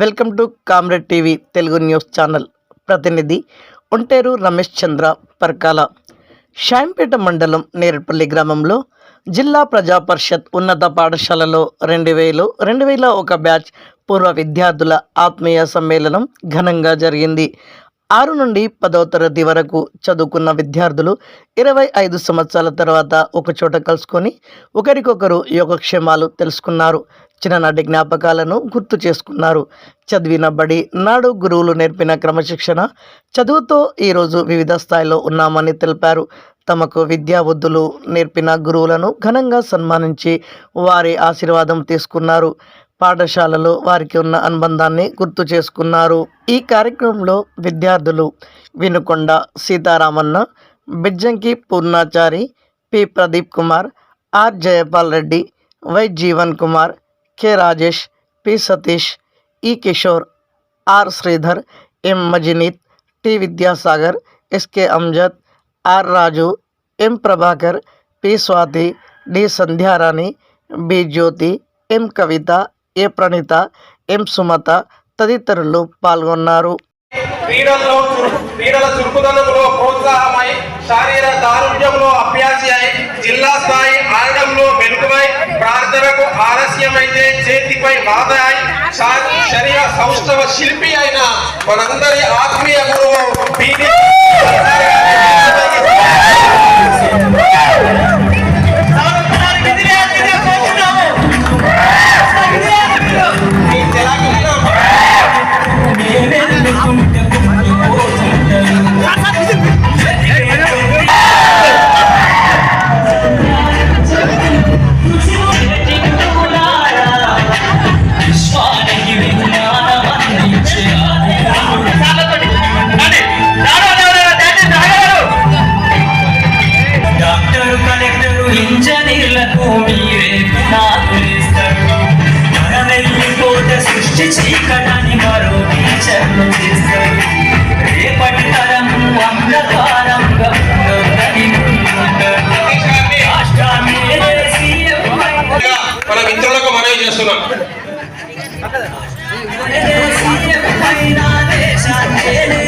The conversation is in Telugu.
Welcome to comrade TV Telugu news channel. ప్రతినిధి ఒంటేరు రమేష్ చంద్ర పర్కాల. షాంపేట మండలం నేరపల్లి గ్రామంలో జిల్లా ప్రజా పరిషత్ ఉన్నత పాఠశాలలో రెండు వేలు రెండు వేల ఒక బ్యాచ్ పూర్వ విద్యార్థుల ఆత్మీయ సమ్మేళనం ఘనంగా జరిగింది. ఆరు నుండి పదవ తరగతి వరకు చదువుకున్న విద్యార్థులు ఇరవై ఐదు సంవత్సరాల తర్వాత ఒకచోట కలుసుకొని ఒకరికొకరు యోగక్షేమాలు తెలుసుకున్నారు. చిన్ననాటి జ్ఞాపకాలను గుర్తు చేసుకున్నారు. చదివిన బడి నాడు గురువులు నేర్పిన క్రమశిక్షణ చదువుతో ఈరోజు వివిధ స్థాయిలో ఉన్నామని తెలిపారు. తమకు విద్యాబుద్ధులు నేర్పిన గురువులను ఘనంగా సన్మానించి వారి ఆశీర్వాదం తీసుకున్నారు. పాఠశాలలో వారికి ఉన్న అనుబంధాన్ని గుర్తు చేసుకున్నారు. ఈ కార్యక్రమంలో విద్యార్థులు Vinukonda Seetharamanna Bijjanki Purnachari P. Pradeep Kumar R. Jayapal Reddy Y. Jeevan Kumar K. Rajesh P. Satish E. Kishore R. Sridhar M. Majineeth T. Vidyasagar SK Amjad R. Raju M. Prabhakar P. Swathi D. Sandhyarani B. Jyothi M. Kavitha A Praneetha M Sumatha తదితరులు పాల్గొన్నారు. క్రీడల్లో క్రీడల చురుకుదనంలో ప్రోత్సాహమై శారీరక దారుణ్యంలో అభ్యాసి అయి జిల్లా స్థాయి ఆడడంలో మెలుగువై ప్రార్థనకు ఆలస్యమైతే చేతిపై బాధ అయి శరీర సౌష్ఠవ శిల్పి అయిన మనందరి ఆత్మీయ గురువు ఇంజనీర్లకు మీరే పునాదులిస్తారు మన వెళ్ళిపోతే సృష్టి చీకటని మరో టీచర్లు చేస్తారు రేపటి తరం అంధకారంగా మన మిత్రులకు మనవి చేస్తున్నాం. అభ్యాసీల